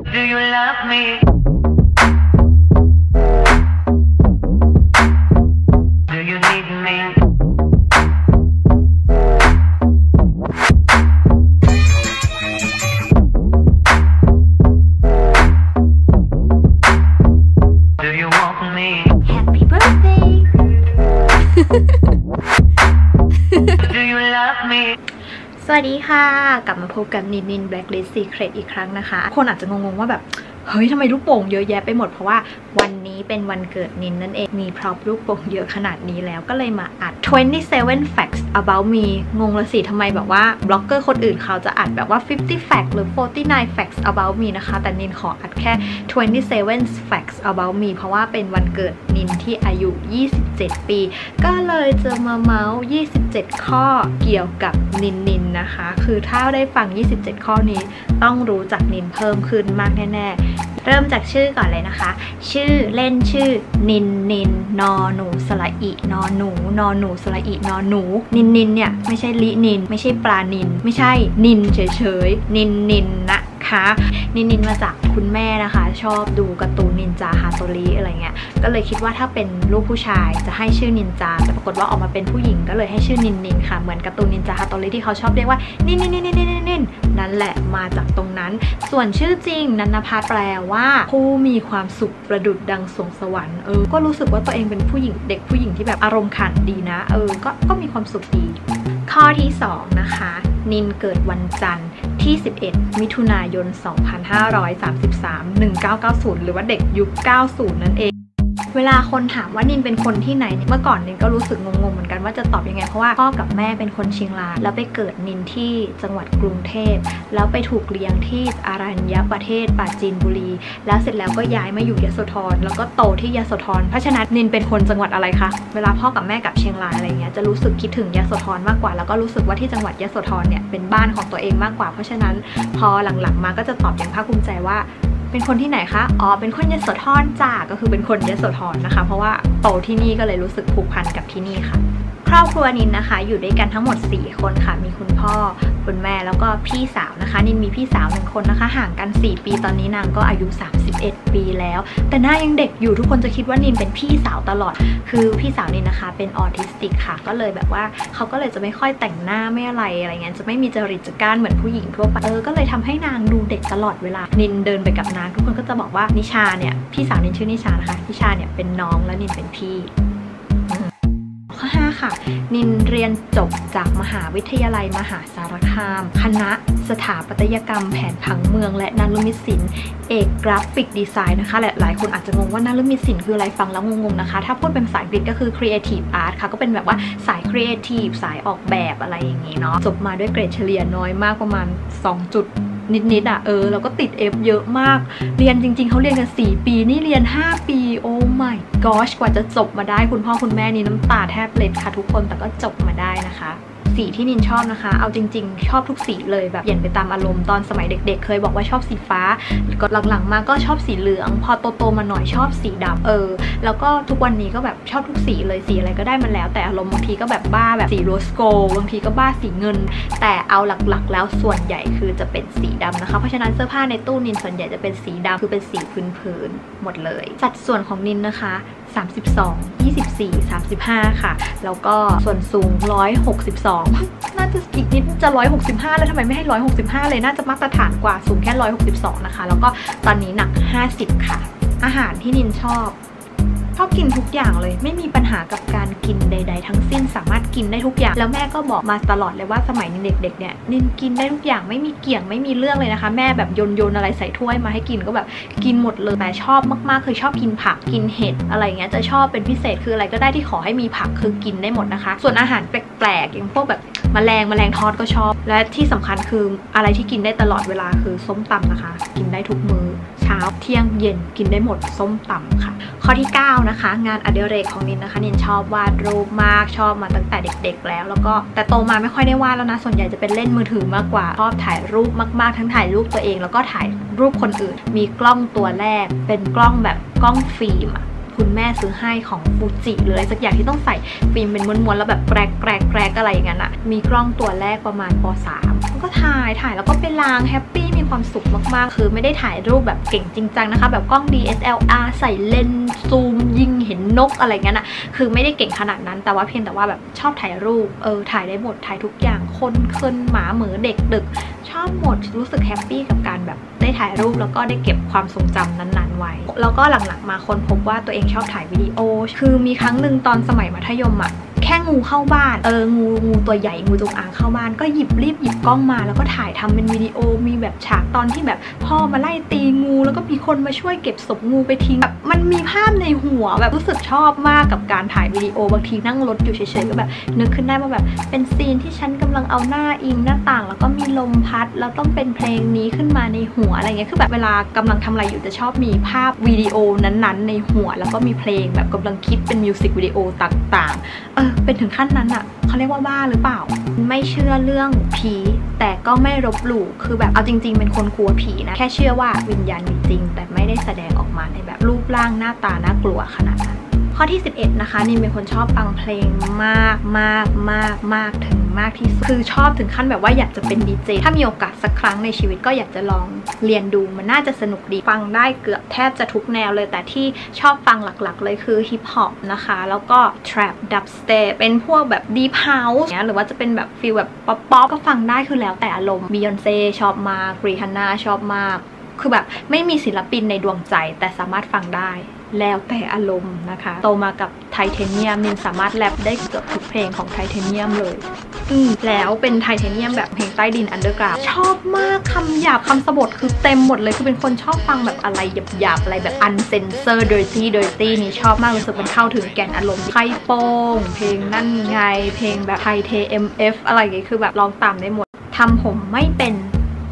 Do you love me? ค่ะ กลับมาพบกับนินนิน Blacklist Secret อีกครั้งนะคะ คนอาจจะงงๆว่าแบบ เฮ้ยทำไมลูกโป่งเยอะแยะไปหมด เพราะว่าวันนี้เป็นวันเกิดนินนั่นเองมีพร็อพลูกโป่งเยอะขนาดนี้แล้วก็เลยมาอัด 27 facts about me งงละสิทำไมแบบว่าบล็อกเกอร์คนอื่นเขาจะอัดแบบว่า 50 facts หรือ 49 facts about me นะคะ แต่นินขออัดแค่ 27 facts about me เพราะว่าเป็นวันเกิดนินที่อายุ 27 ปี ก็เลยจะมาเมาส์ 27 ข้อเกี่ยวกับนินนินนะคะ คือถ้าได้ฟัง 27 ข้อนี้ต้องรู้จักนินเพิ่มขึ้นมากแน่ๆ เริ่มจากชื่อก่อนเลยนะคะ ชื่อเล่นชื่อนินนินนอหนูสระอินอหนูนอหนูสระอินอหนู นินนินเนี่ยไม่ใช่ลินิน ไม่ใช่ปลานิน ไม่ใช่นินเฉยๆนินนินนะคะ นินนินมาจากคุณแม่นะคะ ชอบดูการ์ตูนนินจาฮาโตริอะไรเงี้ยก็เลยคิดว่าถ้าเป็นลูกผู้ชายจะให้ชื่อนินจา แต่ปรากฏว่าออกมาเป็นผู้หญิงก็เลยให้ชื่อนินนินค่ะ เหมือนการ์ตูนนินจาฮาโตริที่เขาชอบเรียกว่านินนินนินนินนินนินนั่นแหละมาจากตรงนั้น ส่วนชื่อจริงนันนภัสแปลว่า ผู้มีความสุขประดุดดังสวงสวรรค์เออก็รู้สึกว่าตัวเองเป็นผู้หญิงเด็กผู้หญิงที่แบบอารมณ์ขันดีนะ เออก็ก็มีความสุขดี ข้อที่ 2 นะคะ นินเกิดวันจันทร์ที่ 11 มิถุนายน 2533 1990 หรือว่าเด็กยุค 90 นั่นเอง เวลาคนถามว่านินเป็นคนที่ไหนเนี่ยเมื่อก่อนนินก็รู้สึกงงๆเหมือนกันว่าจะตอบยังไง เพราะว่าพ่อกับแม่เป็นคนเชียงรายแล้วไปเกิดนินที่จังหวัดกรุงเทพ แล้วไปถูกเลี้ยงที่อารัญญประเทศปราจีนบุรี แล้วเสร็จแล้วก็ย้ายมาอยู่ยโสธรแล้วก็โตที่ยโสธรเพราะฉะนั้นนินเป็นคนจังหวัดอะไรคะเวลาพ่อกับแม่กลับเชียงรายอะไรเงี้ยจะรู้สึกคิดถึงยโสธรมากกว่าแล้วก็รู้สึกว่าที่จังหวัดยโสธรเนี่ยเป็นบ้านของตัวเองมากกว่า เพราะฉะนั้นพอหลังๆมาก็จะตอบอย่างภาคภูมิใจว่า เป็นคนที่ไหนคะ อ๋อ เป็นคนยโสธรจ้า ก็คือเป็นคนยโสธรนะคะ เพราะว่าโตที่นี่ก็เลยรู้สึกผูกพันกับที่นี่ค่ะ รอบครัวนินนะคะ อยู่ด้วยกันทั้งหมด 4 คนค่ะ มีคุณพ่อ คุณแม่แล้วก็พี่สาวนะคะ นินมีพี่สาวหนึ่งคนนะคะ ห่างกัน 4 ปีตอนนี้นางก็อายุ 31 ปีแล้ว แต่หน้ายังเด็กอยู่ทุกคนจะคิดว่านินเป็นพี่สาวตลอด คือพี่สาวนินนะคะ เป็นออทิสติกค่ะ ก็เลยแบบว่าเขาก็เลยจะไม่ค่อยแต่งหน้าไม่อะไรอะไรเงี้ยจะไม่มีจริตจักรานเหมือนผู้หญิงทั่วไปเออก็เลยทำให้นางดูเด็กตลอดเวลา นินเดินไปกับนางทุกคนก็จะบอกว่านิชาเนี่ยพี่สาวนินชื่อนิชานะคะนิชาเนี่ยเป็นน้องแล้วนินเป็นพี่ 5 ค่ะ นินเรียนจบจากมหาวิทยาลัยมหาสารคาม คณะสถาปัตยกรรมแผนผังเมืองและนารุมิตศิลป์เอกกราฟิกดีไซน์นะคะ หลายหลายคนอาจจะงงว่านารุมิตศิลป์คืออะไรฟังแล้วงงๆนะคะ ถ้าพูดเป็นภาษาอังกฤษก็คือ creative art ค่ะ ก็เป็นแบบว่าสาย creative สายออกแบบอะไรอย่างงี้เนาะ จบมาด้วยเกรดเฉลี่ยน้อยมากประมาณ 2 จุด นิดๆอะเออแล้วก็ติด F เยอะมาก เรียนจริง ๆเขาเรียนกัน 4 ปีนี่เรียน 5 ปี โอ้ my gosh กว่าจะจบมาได้คุณพ่อคุณแม่นี่น้ำตาแทบเล็ดค่ะทุกคนแต่ก็จบมาได้นะคะ สีที่นินชอบนะคะ เอาจริง ๆ ชอบทุกสีเลยแบบเปลี่ยนไปตามอารมณ์ตอนสมัยเด็ก ๆ เคยบอกว่าชอบสีฟ้าก็หลังๆ มาก็ชอบสีเหลือง พอโตๆมาหน่อยชอบสีดำเออ แล้วก็ทุกวันนี้ก็แบบชอบทุกสีเลยสีอะไรก็ได้มันแล้ว แต่อารมณ์บางทีก็แบบบ้าแบบสีโรสโกบางทีก็บ้าสีเงิน แต่เอาหลักๆ แล้วส่วนใหญ่คือจะเป็นสีดำนะคะ เพราะฉะนั้นเสื้อผ้าในตู้นินส่วนใหญ่จะเป็นสีดำคือเป็นสีพื้นๆหมดเลย สัดส่วนของนินนะคะ32 24 35 ค่ะ แล้วก็ส่วนสูง 162น่าจะอีกนิดจะ 165 แล้วทำไมไม่ให้ 165 เลย น่าจะมาตรฐานกว่าสูงแค่ 162 นะคะ แล้วก็ตอนนี้หนัก 50 ค่ะ อาหารที่นินชอบ ชอบกินทุกอย่างเลย ไม่มีปัญหากับการกินใด ๆ ทั้งสิ้นสามารถกินได้ทุกอย่าง แล้วแม่ก็บอกมาตลอดเลยว่าสมัยนินเด็กๆเนี่ยนินกินได้ทุกอย่างไม่มีเกี่ยงไม่มีเรื่องเลยนะคะ แม่แบบโยนโยนอะไรใส่ถ้วยมาให้กินก็แบบกินหมดเลยแต่ชอบมากๆคือชอบกินผักกินเห็ดอะไรเงี้ยจะชอบเป็นพิเศษคืออะไรก็ได้ที่ขอให้มีผักคือกินได้หมดนะคะ ส่วนอาหารแปลกๆอย่างพวกแบบแมลงแมลงทอดก็ชอบ และที่สำคัญคืออะไรที่กินได้ตลอดเวลาคือส้มตำนะคะ กินได้ทุกมือ เช้าเที่ยงเย็นกินได้หมดส้มตำค่ะ ข้อที่ 9 นะคะ งานอดิเรกของนินนะคะนินชอบวาดรูปมากชอบมาตั้งแต่เด็ก ๆ แล้ว แล้วก็แต่โตมาไม่ค่อยได้วาดแล้วนะส่วนใหญ่จะเป็นเล่นมือถือมากกว่าชอบถ่ายรูปมากๆ ทั้งถ่ายรูปตัวเอง แล้วก็ถ่ายรูปคนอื่น มีกล้องตัวแรก เป็นกล้องแบบกล้องฟิล์มอะคุณแม่ซื้อให้ของฟูจิหรืออะไรสักอย่างที่ต้องใส่ฟิล์มเป็นม้วนๆแล้วแบบแกรกแกรกแกรกอะไรอย่างนั้นอะมีกล้องตัวแรกประมาณป .3 ก็ถ่ายถ่ายแล้วก็ไปล้างแฮปปี้ ความสุขมากๆ คือไม่ได้ถ่ายรูปแบบเก่งจริงจังนะคะ แบบกล้อง DSLR ใส่เลนส์ซูมยิงเห็นนกอะไรเงี้ยนะคือไม่ได้เก่งขนาดนั้น แต่ว่าเพียงแต่ว่าแบบชอบถ่ายรูป เออ ถ่ายได้หมด ถ่ายทุกอย่าง คนเคินหมาเหมือเด็กดึก ชอบหมด รู้สึกแฮปปี้กับการแบบได้ถ่ายรูปแล้วก็ได้เก็บความทรงจำนั้นๆไว้ แล้วก็หลังๆมาคนพบว่าตัวเองชอบถ่ายวิดีโอ คือมีครั้งหนึ่งตอนสมัยมัธยมอะ แค่งูเข้าบ้านเอองูงูตัวใหญ่งูจงอางเข้าบ้าน ก็หยิบรีบหยิบกล้องมา แล้วก็ถ่ายทำเป็นวิดีโอมีแบบฉากตอนที่แบบพ่อมาไล่ตีงูแล้วก็มีคนมาช่วยเก็บศพงูไปทิ้งแบบมันมีภาพในหัวแบบรู้สึกชอบมากกับการถ่ายวิดีโอบางทีนั่งรถอยู่เฉยๆก็แบบ นึกขึ้นได้ว่าแบบเป็นซีนที่ฉันกำลังเอาหน้าอิงหน้าต่าง แล้วก็มีลมพัดแล้วต้องเป็นเพลงนี้ขึ้นมาในหัวอะไรเงี้ยคือแบบเวลากำลังทำอะไรอยู่จะชอบมีภาพวิดีโอนั้นๆ ในหัว แล้วก็มีเพลงแบบกำลังคิดเป็นมิวสิกวิดีโอต่างๆเออเป็นถึงขั้นนั้นอะเขาเรียกว่าบ้าหรือเปล่า ไม่เชื่อเรื่องผี แต่ก็ไม่ลบหลู่คือแบบเอาจริง ๆ เป็นคนกลัวผีนะ แค่เชื่อว่าวิญญาณมีจริง แต่ไม่ได้แสดงออกมาในแบบรูปร่างหน้าตาน่ากลัวขนาดนั้นข้อที่ 11 นะคะนินเป็นคนชอบฟังเพลงมากมากมากมากถึง มากที่สุดคือชอบถึงขั้นแบบว่าอยากจะเป็นดีเจถ้ามีโอกาสสักครั้งในชีวิตก็อยากจะลองเรียนดูมันน่าจะสนุกดีฟังได้เกือบแทบจะทุกแนวเลย แต่ที่ชอบฟังหลักๆ เลยคือฮิปฮอปนะคะ แล้วก็ trap dubstep เป็นพวกแบบ deep house เนี้ยหรือว่าจะเป็นแบบฟีลแบบป๊อปป๊อปก็ฟังได้คือแล้วแต่อารมณ์ Beyonce ชอบมากรีฮันนาชอบมากคือแบบไม่มีศิลปินในดวงใจแต่สามารถฟังได้แล้วแต่อารมณ์นะคะ โตมากับไทเทเนียมนินสามารถแรปได้เกือบทุกเพลงของไทเทเนียมเลย แล้วเป็นไทเทเนียมแบบเพลงใต้ดินอันเดอร์กราวชอบมากคำหยาบคำสบทคือเต็มหมดเลยคือเป็นคนชอบฟังแบบอะไรหยาบๆอะไรแบบอันเซนเซอร์ dirty dirty นี่ชอบมากรู้สึกมันเข้าถึงแก่นอารมณ์ไข่โป้งเพลงนั่นไง เพลงแบบไทเท MF อะไรอย่างเงี้ยคือแบบลองตามได้หมดทำผมไม่เป็น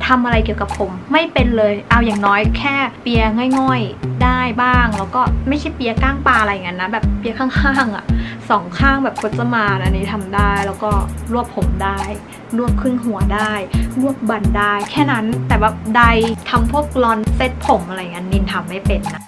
ทำอะไรเกี่ยวกับผมไม่เป็นเลย เอาอย่างน้อยแค่เปียง่อยๆ ได้บ้าง แล้วก็ไม่ใช่เปียก้างปลาอะไรอย่างนั้นนะแบบเปียข้างๆอะ่ะ สองข้างแบบพจมานอันนี้ทำได้แล้วก็รวบผมได้ รวบขึ้นหัวได้ รวบบันได้ แค่นั้นแต่แบบใดทำพวกลอนเซ็ตผมอะไรเงี้ยนินทำไม่เป็นนะ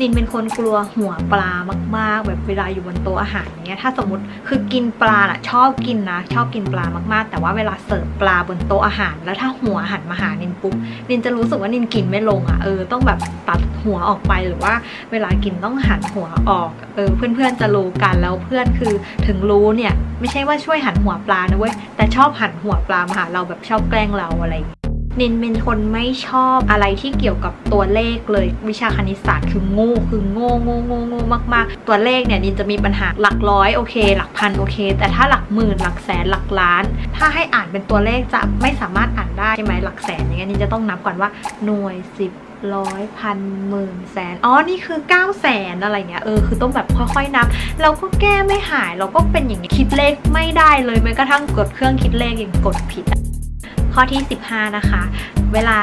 นินเป็นคนกลัวหัวปลามาก ๆ แบบเวลาอยู่บนโต๊ะอาหารเนี้ยถ้าสมมติคือกินปลาอะชอบกินนะชอบกินปลามากๆ แต่ว่าเวลาเสิร์ฟปลาบนโต๊ะอาหาร แล้วถ้าหัวหันมาหานินปุ๊บนินจะรู้สึกว่านินกินไม่ลงอะเออต้องแบบตัดหัวออกไปหรือว่า เวลากินต้องหันหัวออกเออเพื่อนๆจะรู้กันแล้วเพื่อนคือถึงรู้เนี่ยไม่ใช่ว่าช่วยหันหัวปลานะเว้ยแต่ชอบหันหัวปลามาหาเราแบบชอบแกล้งเราอะไรอย่างเงี้ย นินเป็นคนไม่ชอบอะไรที่เกี่ยวกับตัวเลขเลย วิชาคณิตศาสตร์คือโง่คือโง่โง่โง่โง่มากๆ ตัวเลขเนี่ยนินจะมีปัญหาหลักร้อยโอเค หลักพันโอเค แต่ถ้าหลักหมื่นหลักแสนหลักล้าน ถ้าให้อ่านเป็นตัวเลขจะไม่สามารถอ่านได้ใช่ไหมหลักแสนอย่างเงี้ยนินจะต้องนับก่อนว่าหน่วยสิบร้อยพันหมื่นแสน อ๋อ นี่คือ9ก้าแสนอะไรเงี้ย เออ คือต้องแบบค่อยๆนับ เราก็แก้ไม่หาย เราก็เป็นอย่างนี้คิดเลขไม่ได้เลยแม้กระทั่งกดเครื่องคิดเลขยังกดผิด ข้อที่ 15 นะคะ เวลา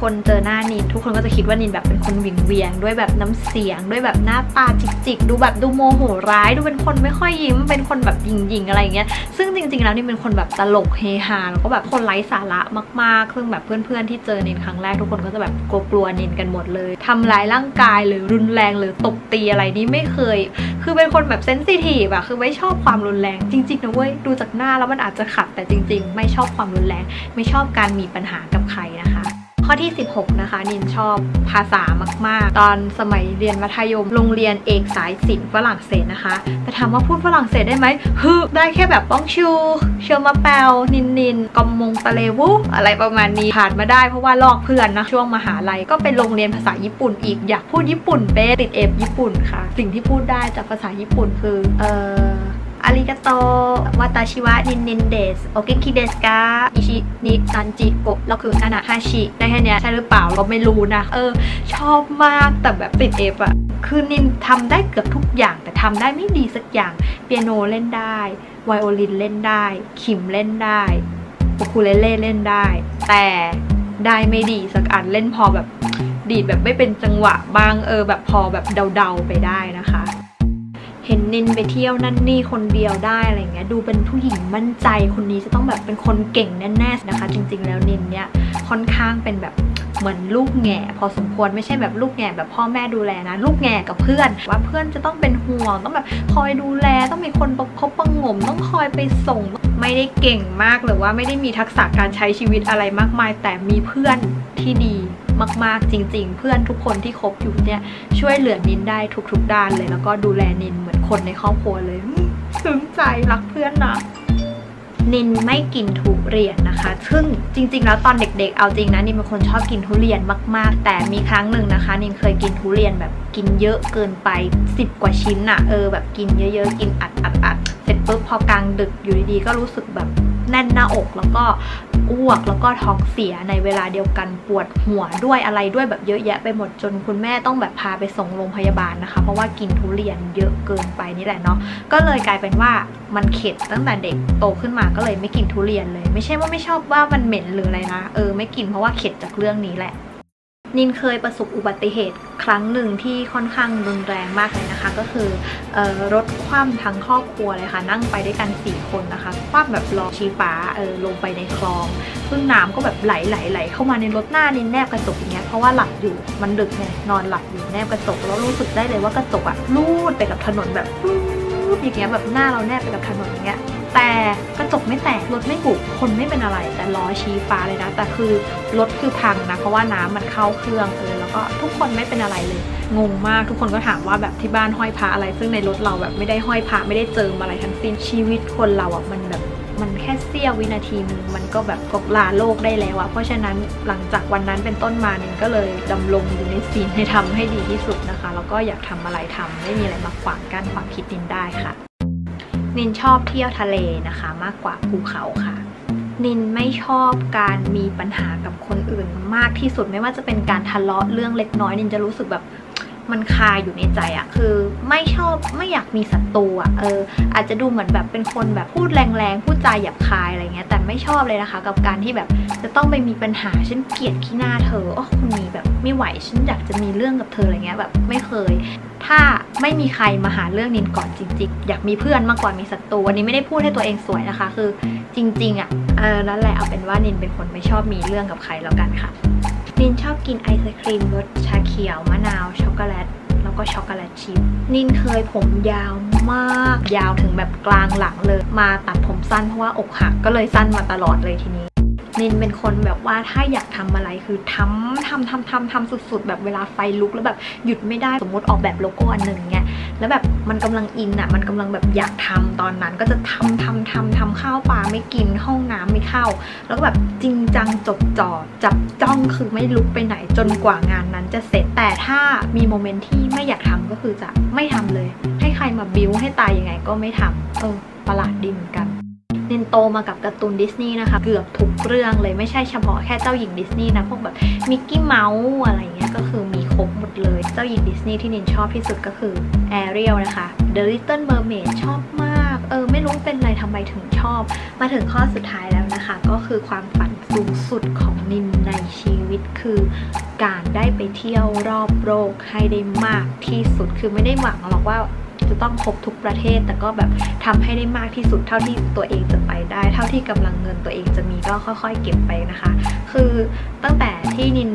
คนเจอหน้านิน ทุกคนก็จะคิดว่านินแบบเป็นคนวิงเวียง ด้วยแบบน้ำเสียง ด้วยแบบหน้าตาจิกๆดูแบบดูโมโหร้าย ดูเป็นคนไม่ค่อยยิ้ม เป็นคนแบบหยิงๆอะไรอย่างเงี้ย ซึ่งจริง ๆ แล้วนี่เป็นคนแบบตลกเฮฮาแล้วก็แบบคนไร้สาระมากๆซึ่งแบบเพื่อนๆที่เจอนินครั้งแรกทุกคนก็จะแบบกลัวๆนินกันหมดเลยทำร้ายร่างกายหรือรุนแรงหรือตบตีอะไรนี่ไม่เคย คือเป็นคนแบบเซนซิทีฟอะคือไม่ชอบความรุนแรงจริงๆนะเว้ยดูจากหน้าแล้วมันอาจจะขัดแต่จริง ๆ ไม่ชอบความรุนแรงไม่ชอบการมีปัญหากับใครนะคะ ข้อที่ 16 นะคะ นินชอบภาษามาก ๆ ตอนสมัยเรียนมัธยมโรงเรียนเอกสายศิลป์ฝรั่งเศสนะคะ แต่ถามว่าพูดฝรั่งเศสได้ไหมฮึได้แค่แบบป้องชู เชอมาแปลนินนินกอมมงตะเลวุ อะไรประมาณนี้ผ่านมาได้เพราะว่าลอกเพื่อนนะ ช่วงมหาลัยก็เป็นโรงเรียนภาษาญี่ปุ่นอีกอยากพูดญี่ปุ่นเป๊ะติดเอฟญี่ปุ่นค่ะ สิ่งที่พูดได้จากภาษาญี่ปุ่นคือเอ่อ อาริกาโตวาตาชิวะนินนินเดสโอเกคิเดสกาอิชินิซันจิโกะแล้วคือนานาฮาชิ ได้แค่เนี้ยใช่หรือเปล่าก็ไม่รู้นะ เออ ชอบมากแต่แบบติดเอฟอะคือนินทำได้เกือบทุกอย่างแต่ทำได้ไม่ดีสักอย่าง เปียโนเล่นได้ไวโอลินเล่นได้ ขิมเล่นได้โอคูเลเล่เล่นได้ แต่ได้ไม่ดีสักอันเล่นพอแบบดีดแบบไม่เป็นจังหวะบ้างเออแบบพอแบบเดาๆไปได้นะคะ เห็นนินไปเที่ยวนั่นนี่คนเดียวได้อะไรเงี้ยดูเป็นผู้หญิงมั่นใจคนนี้จะต้องแบบเป็นคนเก่งแน่ๆนะคะ จริง ๆ แล้วนินเนี่ยค่อนข้างเป็นแบบเหมือนลูกแง่พอสมควรไม่ใช่แบบลูกแง่แบบพ่อแม่ดูแลนะ ลูกแง่กับเพื่อน ว่าเพื่อนจะต้องเป็นห่วง ต้องแบบคอยดูแลต้องมีคนประคบประงม ต้องคอยไปส่ง ไม่ได้เก่งมากหรือว่าไม่ได้มีทักษะการใช้ชีวิตอะไรมากมาย แต่มีเพื่อนที่ดีมากๆจริง ๆ เพื่อนทุกคนที่คบอยู่เนี่ยช่วยเหลือนินได้ทุกๆด้านเลย แล้วก็ดูแลนินเหมือน คนในครอบครัวเลยซึ้งใจรักเพื่อนนะนินไม่กินทุเรียนนะคะ ซึ่งจริง ๆ แล้วตอนเด็ก ๆ เอาจริงนะนินเป็นคนชอบกินทุเรียนมาก ๆ แต่มีครั้งหนึ่งนะคะ นินเคยกินทุเรียนแบบกินเยอะเกินไป 10 กว่าชิ้นอะเออแบบกินเยอะ ๆ กินอัดอัดอัดเสร็จปุ๊บพอกลางดึกอยู่ดีๆก็รู้สึกแบบแน่นหน้าอกแล้วก็ อ้วก แล้วก็ท้องเสียในเวลาเดียวกันปวดหัวด้วยอะไรด้วยแบบเยอะแยะไปหมดจนคุณแม่ต้องแบบพาไปส่งโรงพยาบาลนะคะ เพราะว่ากินทุเรียนเยอะเกินไปนี่แหละเนาะก็เลยกลายเป็นว่ามันเข็ดตั้งแต่เด็กโตขึ้นมาก็เลยไม่กินทุเรียนเลย ไม่ใช่ว่าไม่ชอบว่ามันเหม็นหรืออะไรนะเออไม่กินเพราะว่าเข็ดจากเรื่องนี้แหละ นินเคยประสบอุบัติเหตุครั้งหนึ่งที่ค่อนข้างรุนแรงมากเลยนะคะ ก็คือออรถคว่ำทั้งครอบครัวเลยค่ะ นั่งไปด้วยกัน 4 คนนะคะ คว่ำแบบล้อชีฟ้าเออลงไปในคลอง ซึ่งน้ำก็แบบไหลไหลไหลเข้ามาในรถหน้านินแนบกระจกอย่างเงี้ยเพราะว่าหลับอยู่มันดึกไงนอนหลับอยู่แนบกระจกแล้วรู้สึกได้เลยว่ากระจกอะลูดไปกับถนนแบบลูดอย่างเงี้ยแบบหน้าเราแนบไปกับถนนอย่างเงี้ย แต่กระจกไม่แตกรถไม่บุบคนไม่เป็นอะไร แต่ล้อชี้ฟ้าเลยนะ แต่คือรถคือพังนะ เพราะว่าน้ำมันเข้าเครื่องเออแล้วก็ทุกคนไม่เป็นอะไรเลย งงมากทุกคนก็ถามว่าแบบที่บ้านห้อยพระอะไร ซึ่งในรถเราแบบไม่ได้ห้อยพระไม่ได้เจิมอะไรทั้งสิ้นชีวิตคนเราอะมันแบบมันแค่เสี้ยววินาทีนึงมันก็แบบกบลาโลกได้แล้วอะเพราะฉะนั้นหลังจากวันนั้นเป็นต้นมาเนินก็เลยดำรงอยู่ในศีลให้ทำให้ดีที่สุดนะคะ แล้วก็อยากทำอะไรทำไม่มีอะไรมาขวางกั้นความคิดนินได้ค่ะ นินชอบเที่ยวทะเลนะคะ มากกว่าภูเขาค่ะ นินไม่ชอบการมีปัญหากับคนอื่นมากที่สุดไม่ว่าจะเป็นการทะเลาะเรื่องเล็กน้อย นินจะรู้สึกแบบ มันคาอยู่ในใจอะคือไม่ชอบไม่อยากมีศัตรูอะเอออาจจะดูเหมือนแบบเป็นคนแบบพูดแรงๆพูดจาหยาบคายอะไรเงี้ยแต่ไม่ชอบเลยนะคะ กับการที่แบบจะต้องไปมีปัญหาฉันเกลียดขี้หน้าเธอโอ้คนนี้แบบไม่ไหวฉันอยากจะมีเรื่องกับเธออะไรเงี้ยแบบไม่เคย ถ้าไม่มีใครมาหาเรื่องนินก่อนจริง ๆ อยากมีเพื่อนมากกว่ามีศัตรูอันนี้ไม่ได้พูดให้ตัวเองสวยนะคะ คือจริง ๆอะเออนั่นแหละเอาเป็นว่านินเป็นคนไม่ชอบมีเรื่องกับใครแล้วกันค่ะ นินชอบกินไอศครีมรสชาเขียวมะนาว ช็อกโกแลต แล้วก็ช็อกโกแลตชิพนินเคยผมยาวมาก ยาวถึงแบบกลางหลังเลย มาตัดผมสั้นเพราะว่าอกหักก็เลยสั้นมาตลอดเลยทีนี้นินเป็นคนแบบว่าถ้าอยากทำอะไรคือทำทำทำทำทำสุด ๆ แบบเวลาไฟลุกแล้วแบบหยุดไม่ได้สมมติออกแบบโลโก้อันหนึ่งเงี้ย แล้วแบบมันกำลังอินอะมันกำลังแบบอยากทำตอนนั้น ก็จะทำทำทำทำข้าวปลาไม่กินห้องน้ำไม่เข้า แล้วก็แบบจริงจังจดจ่อจับจ้องคือไม่ลุกไปไหนจนกว่างานนั้นจะเสร็จแต่ถ้ามีโมเมนต์ที่ไม่อยากทำก็คือจะไม่ทำเลย ให้ใครมาบิ้วให้ตายยังไงก็ไม่ทำเออประหลาดดีเหมือนกันนินโตมากับการ์ตูนดิสนีย์นะคะ เกือบทุกเรื่องเลยไม่ใช่เฉพาะแค่เจ้าหญิงดิสนีย์นะ พวกแบบมิกกี้เมาส์อะไรเงี้ยก็คือมี บหมดเลย เจ้าหญิงดิสนีย์ที่นินชอบที่สุดก็คือแอเรียลนะคะ The Little Mermaid ชอบมาก เออ ไม่รู้เป็นอะไรทำไมถึงชอบ มาถึงข้อสุดท้ายแล้วนะคะ ก็คือความฝันสูงสุดของนินในชีวิตคือการได้ไปเที่ยวรอบโลกให้ได้มากที่สุดคือไม่ได้หวังหรอกว่าจะต้องครบทุกประเทศ แต่ก็แบบทำให้ได้มากที่สุดเท่าที่ตัวเองจะไปได้ เท่าที่กำลังเงินตัวเองจะมีก็ค่อย ๆ เก็บไปนะคะ คือตั้งแต่ที่นิน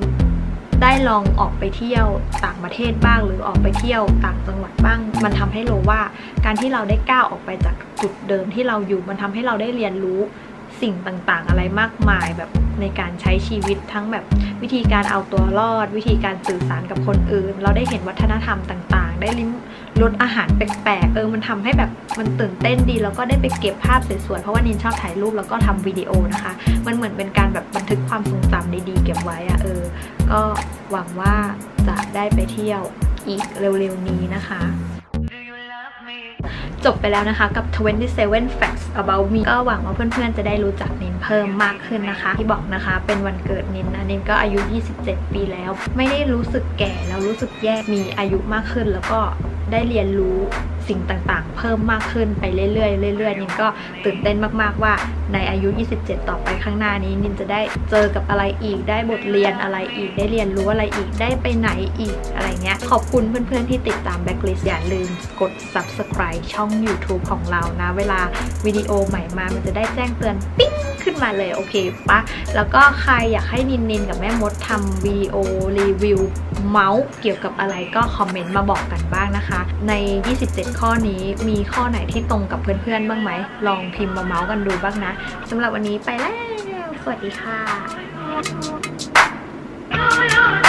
ได้ลองออกไปเที่ยวต่างประเทศบ้าง หรือออกไปเที่ยวต่างจังหวัดบ้าง มันทำให้รู้ว่า การที่เราได้ก้าวออกไปจากจุดเดิมที่เราอยู่ มันทำให้เราได้เรียนรู้ สิ่งต่างๆ อะไรมากมายแบบในการใช้ชีวิตทั้งแบบวิธีการเอาตัวรอด วิธีการสื่อสารกับคนอื่น เราได้เห็นวัฒนธรรมต่าง ๆ ได้ลิ้มรสอาหารแปลกๆเออมันทำให้แบบมันตื่นเต้นดีแล้วก็ได้ไปเก็บภาพสวยๆเพราะว่านินชอบถ่ายรูปแล้วก็ทำวิดีโอนะคะ มันเหมือนเป็นการแบบบันทึกความทรงจำดีๆเก็บไว้อะเออ ก็หวังว่าจะได้ไปเที่ยวอีกเร็วๆนี้นะคะ จบไปแล้วนะคะกับ 27 facts about me ก็หวังว่าเพื่อนๆจะได้รู้จักนินเพิ่มมากขึ้นนะคะ ที่บอกนะคะเป็นวันเกิดนินนะนินก็อายุ 27 ปีแล้ว ไม่ได้รู้สึกแก่แล้วรู้สึกแย่มีอายุมากขึ้นแล้วก็ ได้เรียนรู้สิ่งต่างๆ เพิ่มมากขึ้นไปเรื่อยๆเรื่อยๆนินก็ตื่นเต้นมากๆว่าในอายุ 27 ต่อไปข้างหน้านี้นินจะได้เจอกับอะไรอีก ได้บทเรียนอะไรอีก ได้เรียนรู้อะไรอีก ได้ไปไหนอีกอะไรเงี้ย ขอบคุณเพื่อนๆที่ติดตาม Backlist อย่าลืมกด subscribe ช่อง YouTube ของเรานะ เวลาวิดีโอใหม่มา มันจะได้แจ้งเตือนปิ๊ง ขึ้นมาเลยโอเคปะแล้วก็ใครอยากให้นินนินกับแม่มดทำวิดีโอรีวิวเมาส์เกี่ยวกับอะไรก็คอมเมนต์มาบอกกันบ้างนะคะ ใน 27 ข้อนี้มีข้อไหนที่ตรงกับเพื่อนๆบ้างไหม ลองพิมพ์มาเมาส์กันดูบ้างนะสำหรับวันนี้ไปแล้ว สวัสดีค่ะ Oh,